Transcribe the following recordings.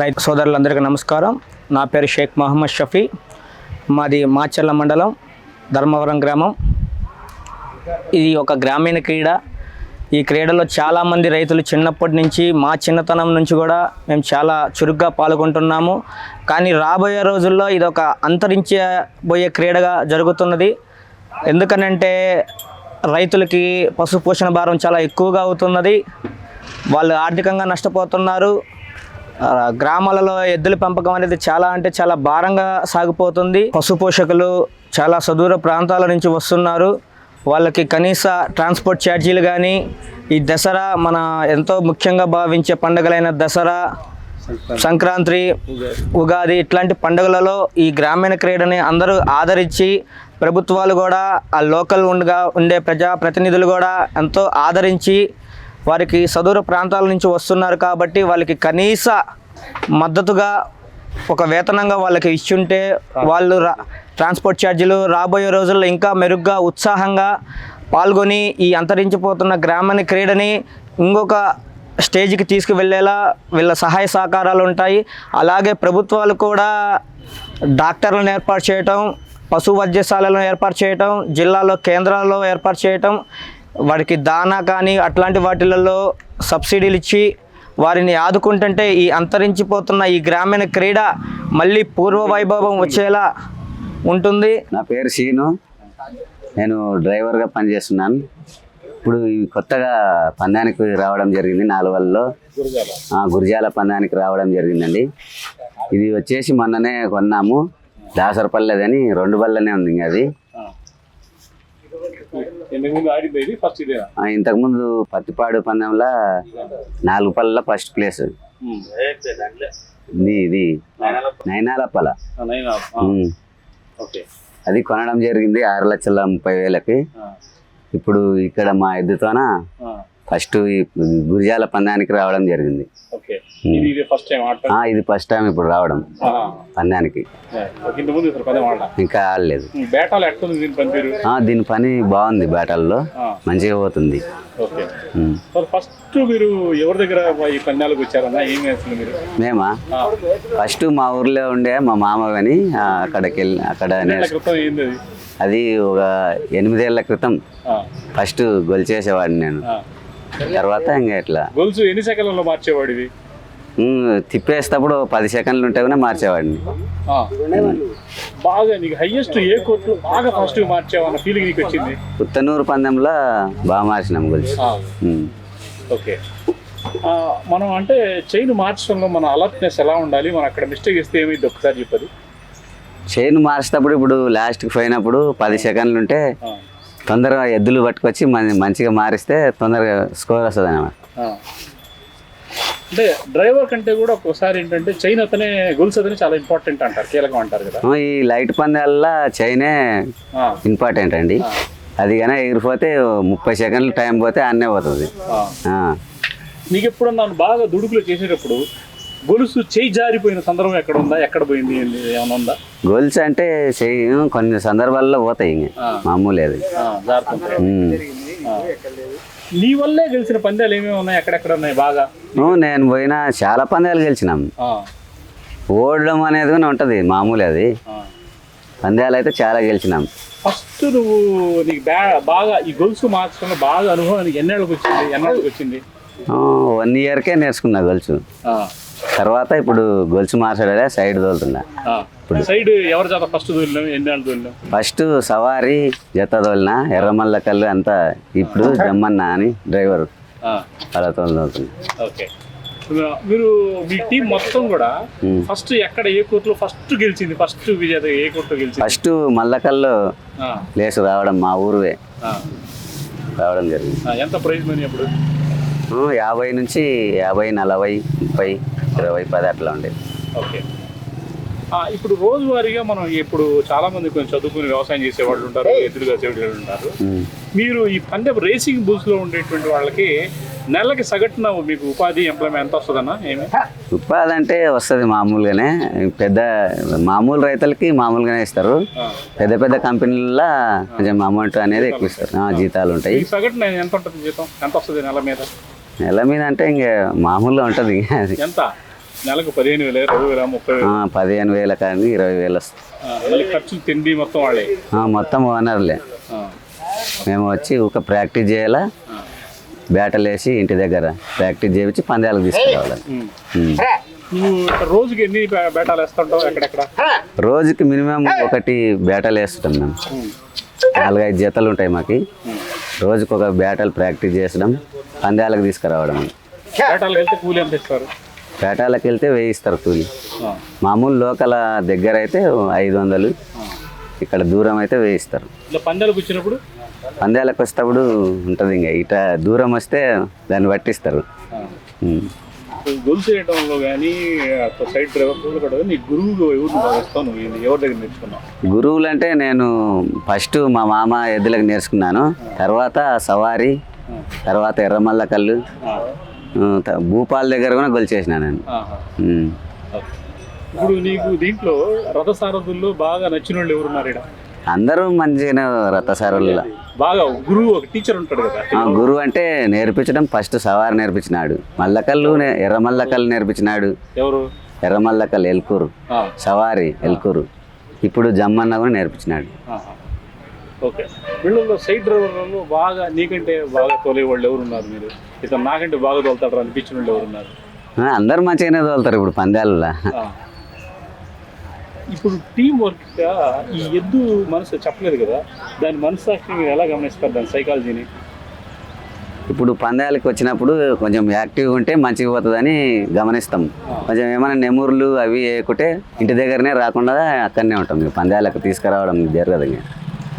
రైతు సోదరులందరికీ నమస్కారం. నా పేరు షేక్ మహమ్మద్ షఫీ. మాది మాచర్ల మండలం ధర్మవరం గ్రామం. ఇది ఒక గ్రామీణ క్రీడ. ఈ క్రీడలో చాలామంది రైతులు చిన్నప్పటి నుంచి మా చిన్నతనం నుంచి కూడా మేము చాలా చురుగ్గా పాల్గొంటున్నాము. కానీ రాబోయే రోజుల్లో ఇది ఒక అంతరించబోయే క్రీడగా జరుగుతున్నది. ఎందుకనంటే రైతులకి పశు పోషణ భారం చాలా ఎక్కువగా అవుతున్నది. వాళ్ళు ఆర్థికంగా నష్టపోతున్నారు. గ్రామాలలో ఎద్దుల పెంపకం అనేది చాలా అంటే చాలా భారంగా సాగిపోతుంది. పశు పోషకులు చాలా సుదూర ప్రాంతాల నుంచి వస్తున్నారు. వాళ్ళకి కనీస ట్రాన్స్పోర్ట్ ఛార్జీలు కానీ ఈ దసరా మన ఎంతో ముఖ్యంగా భావించే పండుగలైన దసరా సంక్రాంతి ఉగాది ఇట్లాంటి పండుగలలో ఈ గ్రామీణ క్రీడని అందరూ ఆదరించి ప్రభుత్వాలు కూడా ఆ లోకల్ ఉండగా ఉండే ప్రజా ప్రతినిధులు కూడా ఎంతో ఆదరించి వారికి సదూర ప్రాంతాల నుంచి వస్తున్నారు కాబట్టి వాళ్ళకి కనీస మద్దతుగా ఒక వేతనంగా వాళ్ళకి ఇచ్చుంటే వాళ్ళు రా ట్రాన్స్పోర్ట్ ఛార్జీలు రాబోయే రోజుల్లో ఇంకా మెరుగ్గా ఉత్సాహంగా పాల్గొని ఈ అంతరించిపోతున్న గ్రామాన్ని క్రీడని ఇంకొక స్టేజ్కి తీసుకువెళ్ళేలా వీళ్ళ సహాయ సహకారాలు ఉంటాయి. అలాగే ప్రభుత్వాలు కూడా డాక్టర్లను ఏర్పాటు చేయటం పశు వైద్యశాలను ఏర్పాటు చేయటం జిల్లాలో కేంద్రాల్లో ఏర్పాటు చేయటం వాడికి దానా కానీ అట్లాంటి వాటిలలో సబ్సిడీలు ఇచ్చి వారిని ఆదుకుంటుంటే ఈ అంతరించిపోతున్న ఈ గ్రామీణ క్రీడ మళ్ళీ పూర్వ వైభవం వచ్చేలా ఉంటుంది. నా పేరు శీను నేను డ్రైవర్గా పనిచేస్తున్నాను. ఇప్పుడు ఈ కొత్తగా పందానికి రావడం జరిగింది నాలుగల్లో. గురిజాల పందానికి రావడం జరిగిందండి. ఇది వచ్చేసి మొన్ననే కొన్నాము. దాసరపల్లెదని రెండు బల్లనే ఉంది అది ఎందుకు ముందు ఆడింది ఇది ఫస్ట్ ఇదేనా ఆ, ఇంతకుముందు పత్తిపాడు పందెంలో నాలుగు పళ్ళ ఫస్ట్ ప్లేస్ ఇది ఇది. నైనాల పల అది కొనడం జరిగింది ఆరు లక్షల ముప్పై వేలకి. ఇప్పుడు ఇక్కడ మా ఎద్దుతోన ఫస్ట్ ఈ గురిజాల పందానికి రావడం జరిగింది. ఇది ఫస్ట్ టైం ఇప్పుడు రావడం. పందానికి. ఇంకా ఆడలేదు. దీని పని బాగుంది బ్యాటల్లో. ఆ, మంచిగా పోతుంది. ఓకే. ఉమ్. సార్ ఫస్ట్ మీరు ఎవరి దగ్గర ఈ పందాలకు వచ్చారన్నా? ఏం వేస్తుంది మీరు? మేమా? ఫస్ట్ మా ఊర్లో ఉండే మా మామ కానీ అక్కడికి వెళ్ళి అక్కడ అది? ఒక ఎనిమిదేళ్ళ క్రితం ఫస్ట్ గొల్ చేసేవాడిని నేను. తర్వాత ఇంకా ఇట్లా గొలుసు ఎన్ని సెకండ్లలో మార్చేవాడివి ఉమ్, తిప్పేసేటప్పుడు పది సెకండ్లు ఉంటే కూడా మార్చేవాడిని. బాగా నీకు హైయెస్ట్ ఏ కోర్టు బాగా ఫాస్ట్ మార్చావన్న ఫీలింగ్ నీకు వచ్చింది? పుత్తనూరు పందెంలో బాగా మార్చినాం గొలుసు. ఓకే. మనం అంటే చైన్ మార్చడంలో మన అలర్ట్నెస్ ఎలా ఉండాలి? మనం అక్కడ మిస్టేక్ ఇస్తే ఏమైంది? ఒకసారి చెప్పది చైన్ మార్చేటప్పుడు ఇప్పుడు లాస్ట్కి పోయినప్పుడు పది సెకండ్లు ఉంటే తొందరగా ఎద్దులు పట్టుకొచ్చి మన మంచిగా మారిస్తే తొందరగా స్కోర్ వస్తుంది అన్నమాట ఆ. అంటే డ్రైవర్ కంటే కూడా ఒక్కోసారి ఏంటంటే చైన్ అతనే గొలుసు అతనే చాలా ఇంపార్టెంట్ అంటారు కీలకం అంటారు కదా. ఈ లైట్ పందాల్లో చైనే ఇంపార్టెంట్ అండి. అది కానీ ఎగిరిపోతే ముప్పై సెకండ్లు టైం పోతే అన్నే పోతుంది. ఆ. నీకు ఎప్పుడన్నా బాగా దుడుకులు చేసేటప్పుడు గొలుసు చేయి జారిపోయిన సందర్భం ఎక్కడ ఉందా? ఎక్కడ పోయింది? ఏమైనా ఉందా? గోల్స్ అంటే చెయ్యి కొన్ని సందర్భాల్లో పోతాయి ఇంక. మామూలు అది. నీ వల్లే గెలిచిన పందాలు ఏమేమి ఉన్నాయి? ఎక్కడెక్కడ ఉన్నాయి? బాగా. నేను పోయిన చాలా పందాలు గెలిచినాం. ఆ, ఓడడం అనేది కూడా ఉంటుంది మామూలు అది. పందాలు అయితే చాలా గెలిచినాం. ఫస్ట్ నువ్వు నీకు బాగా ఈ గొలుసు మార్చడంలో బాగా అనుభవం నీకు ఎన్నేళ్ళకి వచ్చింది ఎన్నేళ్ళకి వచ్చింది వన్ ఇయర్కే నేర్చుకున్నా గొలుసు. ఆ, తర్వాత ఇప్పుడు గొలుసు మార్చడలే సైడ్ తోలుతున్నా. ఆ. సైడ్ ఎవరి చేత ఫస్ట్ దూరినావు ఫస్ట్ సవారి జత తోలిన ఎర్రమల్ల కళ్ళు అంతా ఇప్పుడు జమ్మన్న అని డ్రైవర్ వాళ్ళతో తోలుతున్నా. ఓకే. మీరు మీ టీం మొత్తం కూడా. ఫస్ట్ ఎక్కడ ఏ కోర్టులో ఫస్ట్ గెలిచింది? ఫస్ట్ విజేత ఏ కోర్టులో గెలిచింది? ఫస్ట్ మల్లకల్లో ఆ, ప్లేస్ రావడం మా ఊరువే. రావడం జరిగింది. ఎంత ప్రైజ్ మనీ అప్పుడు? యాభై నుంచి యాభై నలభై ముప్పై ఇరవై పది అట్లా ఉండేది ఓకే. ఇప్పుడు రోజువారీగా మనం ఇప్పుడు చాలా మంది కొంచెం చదువుకుని వ్యవసాయం చేసేవాళ్ళు ఉంటారు ఎదురుగా చేసేవాళ్ళు ఉంటారు. మీరు ఈ పందెం రేసింగ్ బుల్స్లో ఉండేటువంటి వాళ్ళకి నెలకి సగటున మీకు ఉపాధి ఎంప్లాయ్మెంట్ ఎంత వస్తుందన్నా ఏమి? ఉపాధి అంటే వస్తుంది మామూలుగానే. పెద్ద మామూలు రైతులకి మామూలుగానే ఇస్తారు. పెద్ద పెద్ద కంపెనీలలో కొంచెం అమౌంట్ అనేది ఎక్కువ ఇస్తారు. జీతాలు ఉంటాయి. సగటున ఎంత ఉంటుంది జీతం? ఎంత వస్తుంది నెల మీద? నెల మీద అంటే ఇంక మామూలుగా ఉంటుంది. అది ఎంత? నెలకు పదిహేను వేల ఇరవై వేల ముప్పై వేలు? ఆ, పదిహేను వేల కానీ ఇరవై వేలు మళ్ళీ ఖర్చులు తిండి మొత్తం వాళ్ళే? ఆ, మొత్తం ఓనర్లే. ఆ, మేము వచ్చి ఒక ప్రాక్టీస్ చేయాలా బ్యాటలు వేసి ఇంటి దగ్గర ప్రాక్టీస్ చేయించి పందాలకు తీసుకురావాలి ఉమ్. ఉమ్. నువ్వు రోజుకి ఎన్ని బే- బేటాలు వేస్తుంటావు ఎక్కడెక్కడ? రోజుకి మినిమం ఒకటి బ్యాటలు వేస్తుంటాం మేము. నాలుగైదు జతలు ఉంటాయి మాకు. రోజుకి ఒక బ్యాటలు ప్రాక్టీస్ చేసడం పందాలకు తీసుకురావడం. పేటాలకు వెళ్తే వేయిస్తారు కూలి. మామూలు లోకల దగ్గర అయితే ఐదు వందలు ఇక్కడ దూరం అయితే వేయిస్తారు పందాలకు వచ్చినప్పుడు? పందాలకు వస్తేప్పుడు ఉంటుంది ఇంకా ఇట దూరం వస్తే దాన్ని పట్టిస్తారు. గొలుసు వేయడంలో కానీ సైడ్ డ్రైవర్ కూడా నీ గురువు ఎవరి దగ్గర నేర్చుకున్నావు? గురువులు అంటే నేను ఫస్ట్ మా మామ ఎద్దులకు నేర్చుకున్నాను. తర్వాత సవారి తర్వాత ఎర్రమల్ల కళ్ళు భూపాల్ దగ్గర కూడా గొలిచేసిన నేను. ఇప్పుడు నీకు దీంట్లో రథసారథుల్లో బాగా నచ్చిన వాళ్ళు ఎవరున్నారు ఇక్కడ? అందరూ మంచిగానే రథసారుల బాగా గురువు ఒక టీచర్ ఉంటాడు కదా. గురువు అంటే నేర్పించడం ఫస్ట్ సవారి నేర్పించినాడు. మల్లకల్లు ఎర్రమల్లకల్లు నేర్పించినాడు. ఎవరు? ఎర్రమల్లకల్లు ఎల్కూరు. సవారి ఎల్కూరు. ఇప్పుడు జమ్మన్న కూడా నేర్పించినాడు. ఓకే. వీళ్ళలో సైడ్ డ్రైవర్లలో బాగా నీకంటే బాగా తోలే వాళ్ళు ఎవరు ఉన్నారు మీరు? ఇతను నాకంటే బాగా తోలుతాడు అనిపించిన వాళ్ళు ఎవరు ఉన్నారు అందరూ మంచిగానే తోలుతారు ఇప్పుడు పందాలలో. ఇప్పుడు టీం వర్క్ ఈ ఎద్దు మనసు చెప్పలేదు కదా? దాని మనసాక్షి మీరు ఎలా గమనిస్తారు దాని సైకాలజీని ఇప్పుడు పందాలకు వచ్చినప్పుడు కొంచెం యాక్టివ్గా ఉంటే మంచిగా పోతుందని గమనిస్తాం. కొంచెం ఏమైనా నెమూర్లు అవి వేయకుంటే ఇంటి దగ్గరనే రాకుండా అక్కడనే ఉంటాం. పందాలకు తీసుకురావడం జరగదు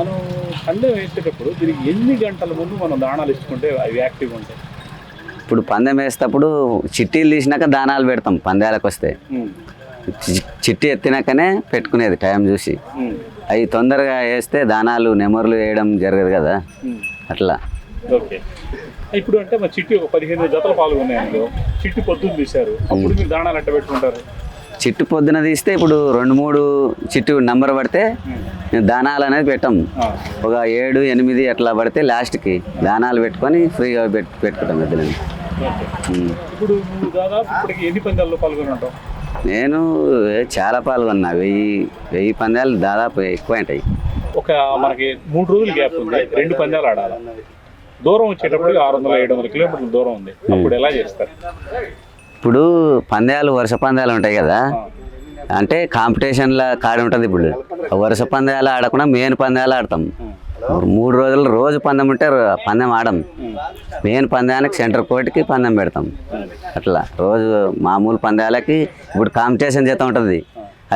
మనం పందెం వేసేటప్పుడు దీనికి ఎన్ని గంటల ముందు మనం దాణాలు ఇచ్చుకుంటే అవి యాక్టివ్గా ఉంటాయి? ఇప్పుడు పందెం వేసేటప్పుడు చిట్టీలు తీసినాక దానాలు పెడతాం పందాలకు వస్తే. చిట్టి ఎత్తినాకనే పెట్టుకునేది టైం చూసి. అవి తొందరగా వేస్తే దానాలు నెమరులు వేయడం జరగదు కదా. అట్లా. ఓకే. ఇప్పుడు అంటే మా చిట్టి ఒక పదిహేను జతలు పాల్గొన్నాయి చిట్టి పొద్దున్న తీశారు. అప్పుడు మీరు దాణాలు అట్ట పెట్టుకుంటారు? చిట్టు పొద్దున తీస్తే ఇప్పుడు రెండు మూడు చిట్టు నంబర్ పడితే దానాలు అనేది పెట్టాం ఒక ఏడు ఎనిమిది అట్లా పడితే లాస్ట్కి దానాలు పెట్టుకొని ఫ్రీగా పెట్టు పెట్టుకుంటాం ఓకే. ఇప్పుడు నువ్వు దాదాపు ఇప్పటికి ఎన్ని పందాల్లో పాల్గొని ఉంటావు నేను చాలా పాల్గొన్నా. వెయ్యి వెయ్యి పందాలు దాదాపు ఎక్కువ ఉంటాయి. ఒక మనకి మూడు రోజులు గ్యాప్ ఉంది. రెండు పందాలు ఆడాలి? దూరం వచ్చేటప్పుడు ఆరు వందల ఏడు వందల కిలోమీటర్ల దూరం ఉంది. అప్పుడు ఎలా చేస్తారు? ఇప్పుడు పందాలు వరుస పందాలు ఉంటాయి కదా. అంటే కాంపిటీషన్ల కాడి ఉంటుంది ఇప్పుడు. వరుస పందాలు ఆడకుండా మెయిన్ పందాలు ఆడతాం. మూడు రోజులు రోజు పందెం ఉంటే పందెం ఆడం. మెయిన్ పందానికి సెంటర్ కోర్టుకి పందెం పెడతాం. అట్లా. రోజు మామూలు పందాలకి ఇప్పుడు కాంపిటీషన్ చేస్తూ ఉంటుంది.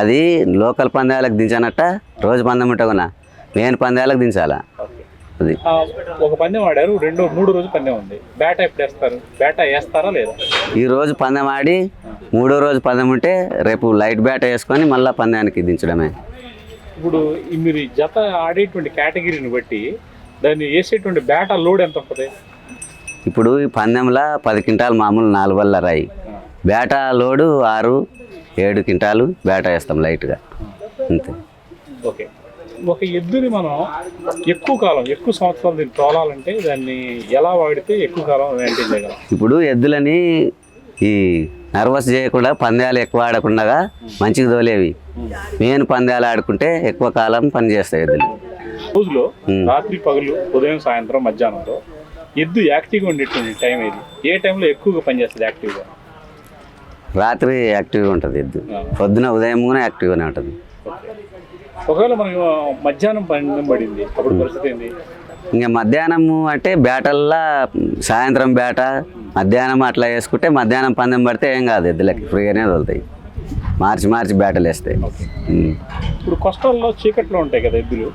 అది లోకల్ పందాలకు దించనట్ట రోజు పందెం ఉంటుందా మెయిన్ పందాలకు దించాలా. అది. ఒక పందెం ఆడారు రెండో మూడు రోజు పందెం ఉంది. బేట ఎప్పుడు వేస్తారు? బేట వేస్తారా లేదా? ఈ రోజు పందెం ఆడి మూడో రోజు పందెం ఉంటే రేపు లైట్ బ్యాట్ వేసుకొని మళ్ళీ పందానికి దించడమే. ఇప్పుడు ఈ మీరు ఈ జత ఆడేటువంటి కేటగిరీని బట్టి దాన్ని వేసేటువంటి బేట లోడ్ ఎంత ఉంటుంది? ఇప్పుడు ఈ పందెంలో పది క్వింటాలు మామూలు నాలుగు వల్ల రాయి. బేట లోడు ఆరు ఏడు క్వింటాలు బేట వేస్తాం లైట్గా. అంతే. ఓకే. ఒక ఎద్దుని మనం ఎక్కువ కాలం ఎక్కువ సంవత్సరాలు దీన్ని తోలాలంటే దాన్ని ఎలా వాడితే ఎక్కువ కాలం మెయింటైన్ చేయగలం? ఇప్పుడు ఎద్దులని ఈ నర్వస్ చేయకుండా పందాలు ఎక్కువ ఆడకుండా మంచిగా తోలేవి. మెయిన్ పందాలు ఆడుకుంటే ఎక్కువ కాలం పని చేస్తాయి ఎద్దులు. రోజులో. రాత్రి పగలు ఉదయం సాయంత్రం మధ్యాహ్నంలో ఎద్దు యాక్టివ్గా ఉండేటువంటి టైం ఇది ఏ టైంలో ఎక్కువగా పనిచేస్తుంది యాక్టివ్గా? రాత్రి యాక్టివ్గా ఉంటుంది ఎద్దు. పొద్దున ఉదయం యాక్టివ్గానే ఉంటుంది. ఒకవేళ మనకి మధ్యాహ్నం పందెం పడింది అప్పుడు పరిస్థితి ఏంది? ఇంకా మధ్యాహ్నము అంటే బేటల్లా సాయంత్రం బేట మధ్యాహ్నం అట్లా వేసుకుంటే మధ్యాహ్నం పందెం పడితే ఏం కాదు ఎద్దులకి ఫ్రీగానే వదులుతాయి మార్చి మార్చి బేటలు వేస్తాయి. ఇప్పుడు కొష్టాల్లో చీకట్లో ఉంటాయి కదా ఎద్దులు.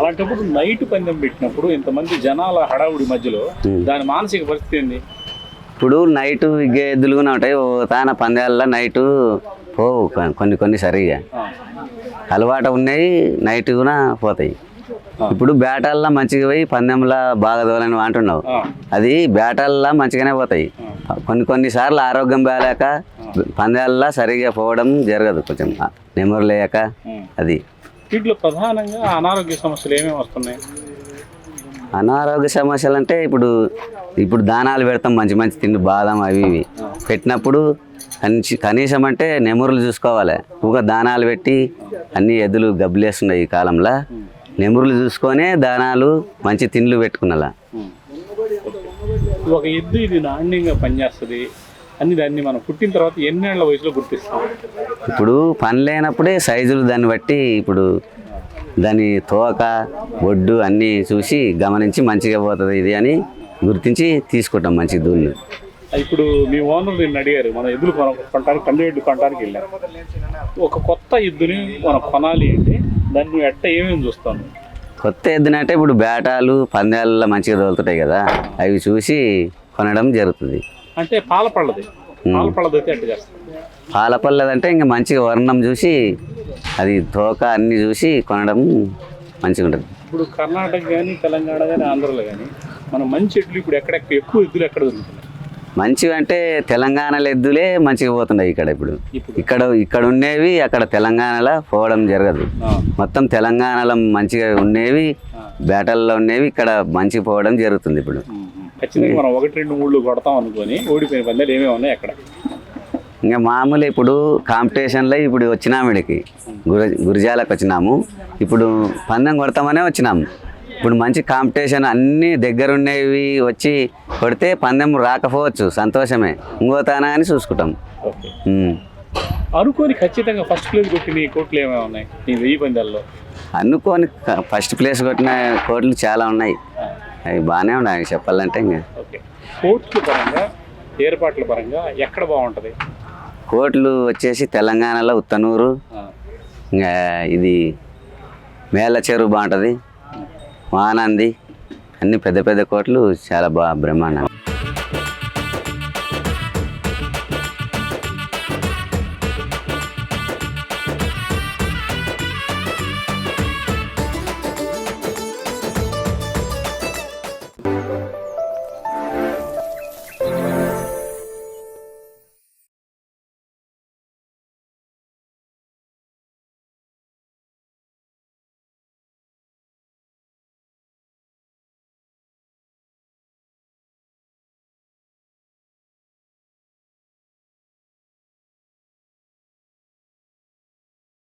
అలాంటప్పుడు నైట్ పందెం పెట్టినప్పుడు ఇంతమంది జనాల హడావుడి మధ్యలో. దాని మానసిక పరిస్థితి ఏంది? ఇప్పుడు నైట్ ఇగ్గే ఎద్దులు కూడా ఉంటాయి. ఓ తాన పందాలలో నైటు పోవు. కొన్ని కొన్ని సరిగా. అలవాటు ఉన్నాయి నైట్ కూడా పోతాయి. ఇప్పుడు బేటాల్లో మంచిగా పోయి పందెంలో బాగా తోలని అంటున్నావు. అది బేటాల్లో మంచిగానే పోతాయి. కొన్ని కొన్ని సార్లు ఆరోగ్యం బాగాలేక పందాల్లో సరిగా పోవడం జరగదు కొంచెం నెమరు లేక. అది. వీటిలో ప్రధానంగా అనారోగ్య సమస్యలు ఏమేమి వస్తున్నాయి? అనారోగ్య సమస్యలు అంటే ఇప్పుడు ఇప్పుడు దానాలు పెడతాం మంచి మంచి తిండి బాదం అవి ఇవి. పెట్టినప్పుడు కనీస కనీసం అంటే నెమురులు చూసుకోవాలి. ఊగా దానాలు పెట్టి అన్ని ఎద్దులు గబ్బులేస్తున్నాయి ఈ కాలంలో. నెమురులు చూసుకొనే దానాలు మంచి తిండ్లు పెట్టుకున్నలా. ఒక ఎద్దు ఇది నాణ్యంగా పనిచేస్తుంది. అని దాన్ని మనం పుట్టిన తర్వాత ఎన్నేళ్ళ వయసులో గుర్తిస్తాం? ఇప్పుడు పని లేనప్పుడే సైజులు దాన్ని బట్టి ఇప్పుడు దాని తోక ఒడ్డు అన్నీ చూసి గమనించి మంచిగా పోతుంది ఇది అని గుర్తించి తీసుకుంటాం మంచి దూళ్ళు ఇప్పుడు మీ ఓనర్ నిన్ను అడిగారు మన ఎద్దులు కొన కొనడానికి కండు ఎద్దు కొనడానికి వెళ్ళాం. ఒక కొత్త ఎద్దుని మనం కొనాలి అంటే దాన్ని ఎట్ట ఏమేమి చూస్తాను? కొత్త ఎద్దునంటే ఇప్పుడు బేటాలు పందాలలో మంచిగా తోలుతుంటాయి కదా అవి చూసి కొనడం జరుగుతుంది. అంటే పాల పళ్ళది. పాల పళ్ళది అయితే అట్ట చేస్తాం పాల పల్లెదంటే ఇంకా మంచిగా వర్ణం చూసి అది తోక అన్ని చూసి కొనడం మంచిగా ఉంటుంది. ఇప్పుడు కర్ణాటక కానీ తెలంగాణ కానీ ఆంధ్రలో కానీ మన మంచి ఎడ్లు ఇప్పుడు ఎక్కడెక్కడ ఎక్కువ ఎద్దులు ఎక్కడ దొరుకుతున్నాయి? మంచివి అంటే తెలంగాణలో ఎద్దులే మంచిగా పోతున్నాయి ఇక్కడ ఇప్పుడు. ఇక్కడ ఇక్కడ ఉండేవి అక్కడ తెలంగాణలో పోవడం జరగదు. మొత్తం తెలంగాణలో మంచిగా ఉండేవి బేటల్లో ఉండేవి ఇక్కడ మంచిగా పోవడం జరుగుతుంది ఇప్పుడు. ఖచ్చితంగా మనం ఒకటి రెండు మూడు కొడతాం అనుకొని ఓడిపోయిన పందాలు ఏమేమి ఉన్నాయి అక్కడ? ఇంకా మామూలు ఇప్పుడు కాంపిటీషన్లో ఇప్పుడు వచ్చినాము వీడికి గుర గురిజాలకు వచ్చినాము. ఇప్పుడు పందెం కొడతామనే వచ్చినాము ఇప్పుడు మంచి కాంపిటీషన్ అన్నీ దగ్గర ఉండేవి వచ్చి కొడితే పందెం రాకపోవచ్చు సంతోషమే. ఇంకోతానా అని చూసుకుంటాం. అనుకోని ఖచ్చితంగా ఫస్ట్ ప్లేస్ కొట్టిన కోట్లు ఏమేమి ఉన్నాయి? ఈ పందాల్లో. అనుకోని ఫస్ట్ ప్లేస్ కొట్టిన కోట్లు చాలా ఉన్నాయి. అవి బాగానే ఉన్నాయి చెప్పాలంటే ఇంకా. ఓకే. కోర్టుల పరంగా ఏర్పాట్ల పరంగా ఎక్కడ బాగుంటుంది? కోట్లు వచ్చేసి తెలంగాణలో ఉత్తనూరు. ఇంకా ఇది మేళ్ళ చెరువు బాగుంటుంది. మానంది అన్ని పెద్ద పెద్ద కోట్లు చాలా బాగా బ్రహ్మాండం